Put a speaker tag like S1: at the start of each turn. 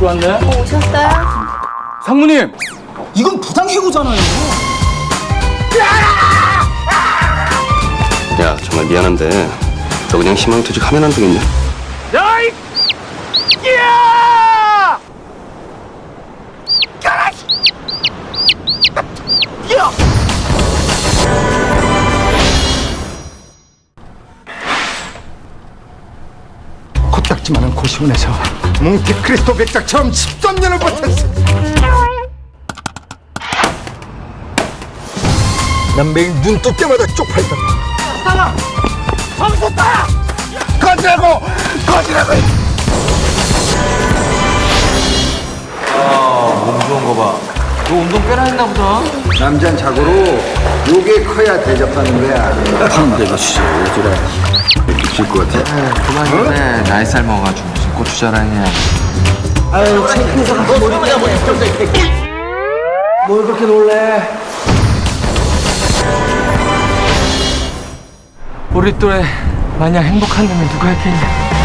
S1: 왔네.
S2: 오셨어요?
S1: 상무님, 이건 부당 해고잖아요.
S3: 야 정말 미안한데 너 그냥 희망퇴직 하면 안 되겠냐?
S1: 야이!
S4: 코딱지만한 고시원에서 몽테크리스토 백작처럼 13년을 버텼어 난 매일 눈 뜰 때마다 쪽팔리다 거지라고! 거지라고!
S5: 몸 좋은 거 봐. 너 운동 꽤나 했나 보다.
S4: 남잔 자고로 요게 커야 대접하는 거야
S3: 내가 진짜 왜 저래 미칠 것 같아
S5: 그만 좀 해. 나이 살 먹어가지고 무슨 고추 자랑이야.
S1: 뭘 그렇게 놀래? 우리 또래 마냥 행복한 놈이 누가 있겠냐?